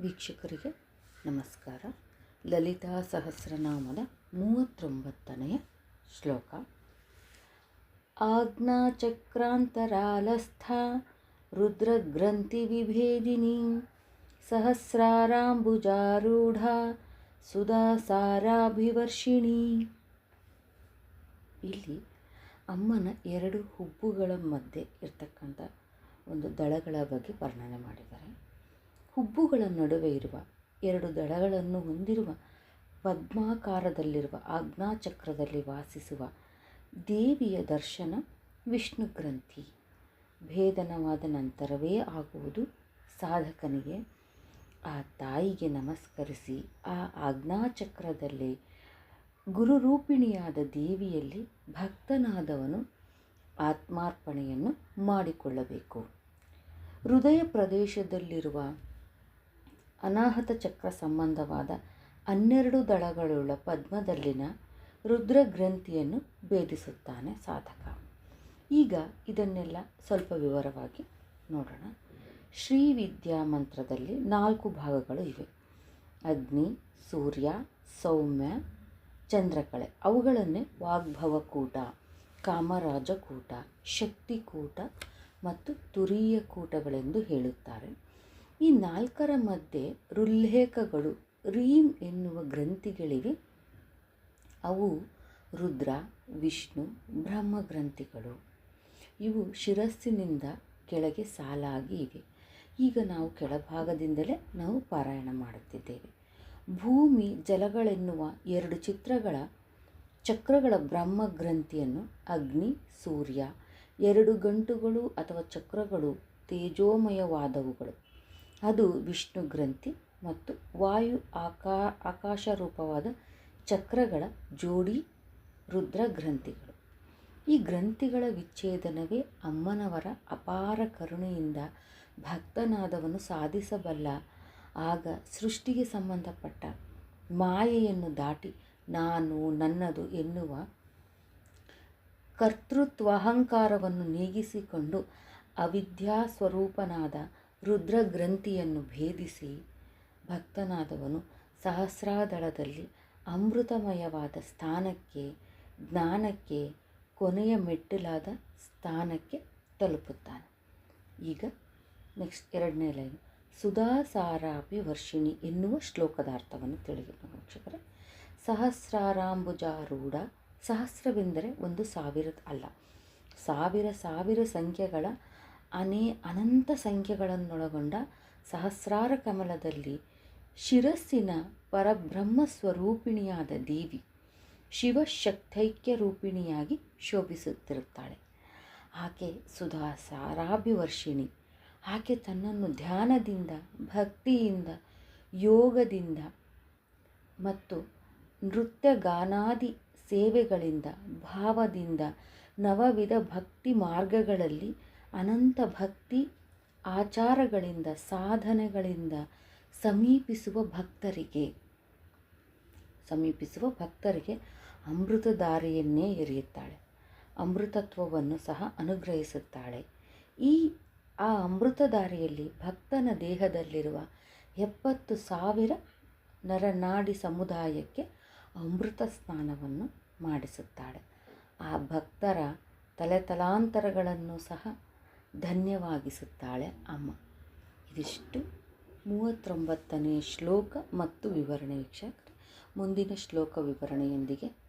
ವೀಕ್ಷಕರಿಗೆ ನಮಸ್ಕಾರ. ಲಲಿತಾ ಸಹಸ್ರನಾಮದ ಮೂವತ್ತೊಂಬತ್ತನೆಯ ಶ್ಲೋಕ. ಆಜ್ಞಾಚಕ್ರಾಂತರಾಲಸ್ಥ ರುದ್ರಗ್ರಂಥಿವಿಭೇದಿನಿ ಸಹಸ್ರಾರಾಂಬುಜಾರೂಢ ಸುಧಾಸಾರಾಭಿವರ್ಷಿಣಿ. ಇಲ್ಲಿ ಅಮ್ಮನ ಎರಡು ಹುಬ್ಬುಗಳ ಮಧ್ಯೆ ಇರ್ತಕ್ಕಂಥ ಒಂದು ದಳಗಳ ಬಗ್ಗೆ ವರ್ಣನೆ ಮಾಡಿದ್ದಾರೆ. ಹುಬ್ಬುಗಳ ನಡುವೆ ಇರುವ ಎರಡು ದಳಗಳನ್ನು ಹೊಂದಿರುವ ಪದ್ಮಾಕಾರದಲ್ಲಿರುವ ಆಜ್ಞಾಚಕ್ರದಲ್ಲಿ ವಾಸಿಸುವ ದೇವಿಯ ದರ್ಶನ ವಿಷ್ಣು ಗ್ರಂಥಿ. ಭೇದನವಾದ ನಂತರವೇ ಆಗುವುದು ಸಾಧಕನಿಗೆ. ಆ ತಾಯಿಗೆ ನಮಸ್ಕರಿಸಿ ಆ ಆಜ್ಞಾಚಕ್ರದಲ್ಲಿ ಗುರುರೂಪಿಣಿಯಾದ ದೇವಿಯಲ್ಲಿ ಭಕ್ತನಾದವನು ಆತ್ಮಾರ್ಪಣೆಯನ್ನು ಮಾಡಿಕೊಳ್ಳಬೇಕು. ಹೃದಯ ಪ್ರದೇಶದಲ್ಲಿರುವ ಅನಾಹತ ಚಕ್ರ ಸಂಬಂಧವಾದ ಹನ್ನೆರಡು ದಳಗಳುಳ್ಳ ಪದ್ಮದಲ್ಲಿನ ರುದ್ರಗ್ರಂಥಿಯನ್ನು ಭೇದಿಸುತ್ತಾನೆ ಸಾಧಕ. ಈಗ ಇದನ್ನೆಲ್ಲ ಸ್ವಲ್ಪ ವಿವರವಾಗಿ ನೋಡೋಣ. ಶ್ರೀ ವಿದ್ಯಾ ಮಂತ್ರದಲ್ಲಿ ನಾಲ್ಕು ಭಾಗಗಳು ಇವೆ. ಅಗ್ನಿ, ಸೂರ್ಯ, ಸೌಮ್ಯ, ಚಂದ್ರಕಳೆ. ಅವುಗಳನ್ನೇ ವಾಗ್ಭವಕೂಟ ಕಾಮರಾಜಕೂಟ ಶಕ್ತಿಕೂಟ ಮತ್ತು ತುರೀಯ ಕೂಟಗಳೆಂದು ಹೇಳುತ್ತಾರೆ. ಈ ನಾಲ್ಕರ ಮಧ್ಯೆ ರುಲ್ಲೇಖಗಳು, ರೀಮ್ ಎನ್ನುವ ಗ್ರಂಥಿಗಳಿವೆ. ಅವು ರುದ್ರ, ವಿಷ್ಣು ಬ್ರಹ್ಮ ಗ್ರಂಥಿಗಳು ಇವು ಶಿರಸ್ಸಿನಿಂದ ಕೆಳಗೆ ಸಾಲಾಗಿ ಇವೆ. ಈಗ ನಾವು ಕೆಳಭಾಗದಿಂದಲೇ ನಾವು ಪಾರಾಯಣ ಮಾಡುತ್ತಿದ್ದೇವೆ. ಭೂಮಿ, ಜಲಗಳೆನ್ನುವ ಎರಡು ಚಿತ್ರಗಳ, ಚಕ್ರಗಳ ಬ್ರಹ್ಮ ಗ್ರಂಥಿಯನ್ನು ಅಗ್ನಿ, ಸೂರ್ಯ, ಎರಡು ಗಂಟುಗಳು ಅಥವಾ ಚಕ್ರಗಳು ತೇಜೋಮಯವಾದವುಗಳು. ಅದು ವಿಷ್ಣು ಗ್ರಂಥಿ ಮತ್ತು ವಾಯು ಆಕಾ ಆಕಾಶ ರೂಪವಾದ ಚಕ್ರಗಳ ಜೋಡಿ ರುದ್ರ ಗ್ರಂಥಿಗಳು. ಈ ಗ್ರಂಥಿಗಳ ವಿಚ್ಛೇದನವೇ ಅಮ್ಮನವರ ಅಪಾರ ಕರುಣೆಯಿಂದ ಭಕ್ತನಾದವನು ಸಾಧಿಸಬಲ್ಲ, ಆಗ ಸೃಷ್ಟಿಗೆ ಸಂಬಂಧಪಟ್ಟ ಮಾಯೆಯನ್ನು ದಾಟಿ ನಾನು ನನ್ನದು ಎನ್ನುವ ಕರ್ತೃತ್ವ ಅಹಂಕಾರವನ್ನು ನೀಗಿಸಿಕೊಂಡು ಅವಿದ್ಯಾ ಸ್ವರೂಪನಾದ ರುದ್ರ ಗ್ರಂಥಿಯನ್ನು ಭೇದಿಸಿ ಭಕ್ತನಾದವನು ಸಹಸ್ರಾದಳದಲ್ಲಿ ಅಮೃತಮಯವಾದ ಸ್ಥಾನಕ್ಕೆ, ಜ್ಞಾನಕ್ಕೆ, ಕೊನೆಯ ಮೆಟ್ಟಿಲಾದ ಸ್ಥಾನಕ್ಕೆ ತಲುಪುತ್ತಾನೆ. ಈಗ ನೆಕ್ಸ್ಟ್ ಎರಡನೇ ಲೈನ್ ಸುಧಾಸಾರಾಪಿ ವರ್ಷಿಣಿ ಎನ್ನುವ ಶ್ಲೋಕದ ಅರ್ಥವನ್ನು ತಿಳಿಯೋಣ ವೀಕ್ಷಕರೇ. ಸಹಸ್ರಾರಾಂಬುಜಾರೂಢ, ಸಹಸ್ರವೆಂದರೆ ಒಂದು ಸಾವಿರ ಅಲ್ಲ. ಸಾವಿರ ಸಾವಿರ ಸಂಖ್ಯೆಗಳ ಅನೇ ಅನಂತ ಸಂಖ್ಯೆಗಳನ್ನೊಳಗೊಂಡ ಸಹಸ್ರಾರ ಕಮಲದಲ್ಲಿ ಶಿರಸ್ಸಿನ ಪರಬ್ರಹ್ಮ ಸ್ವರೂಪಿಣಿಯಾದ ದೇವಿ ಶಿವಶಕ್ತೈಕ್ಯ ರೂಪಿಣಿಯಾಗಿ ಶೋಭಿಸುತ್ತಿರುತ್ತಾಳೆ. ಆಕೆ ಸುಧಾ ಸಾರಾಭಿವರ್ಷಿಣಿ ಆಕೆ ತನ್ನನ್ನು ಧ್ಯಾನದಿಂದ, ಭಕ್ತಿಯಿಂದ, ಯೋಗದಿಂದ ಮತ್ತು ನೃತ್ಯ ಗಾನಾದಿ ಸೇವೆಗಳಿಂದ, ಭಾವದಿಂದ, ನವವಿಧ ಭಕ್ತಿ ಮಾರ್ಗಗಳಲ್ಲಿ ಅನಂತ ಭಕ್ತಿ ಆಚಾರಗಳಿಂದ, ಸಾಧನೆಗಳಿಂದ ಸಮೀಪಿಸುವ ಭಕ್ತರಿಗೆ ಸಮೀಪಿಸುವ ಭಕ್ತರಿಗೆ ಅಮೃತ ದಾರಿಯನ್ನೇ ಎರೆಯುತ್ತಾಳೆ. ಅಮೃತತ್ವವನ್ನು ಸಹ ಅನುಗ್ರಹಿಸುತ್ತಾಳೆ. ಈ, ಆ ಅಮೃತ ದಾರಿಯಲ್ಲಿ ಭಕ್ತನ ದೇಹದಲ್ಲಿರುವ ಎಪ್ಪತ್ತು ಸಾವಿರ ನರನಾಡಿ ಸಮುದಾಯಕ್ಕೆ ಅಮೃತ ಸ್ನಾನವನ್ನು ಮಾಡಿಸುತ್ತಾಳೆ. ಆ ಭಕ್ತರ ತಲೆತಲಾಂತರಗಳನ್ನು ಸಹ ಧನ್ಯವಾಗಿಸುತ್ತಾಳೆ ಅಮ್ಮ. ಇದಿಷ್ಟು ಮೂವತ್ತೊಂಬತ್ತನೇ ಶ್ಲೋಕ ಮತ್ತು ವಿವರಣೆ ವೀಕ್ಷಕರು. ಮುಂದಿನ ಶ್ಲೋಕ ವಿವರಣೆಯೊಂದಿಗೆ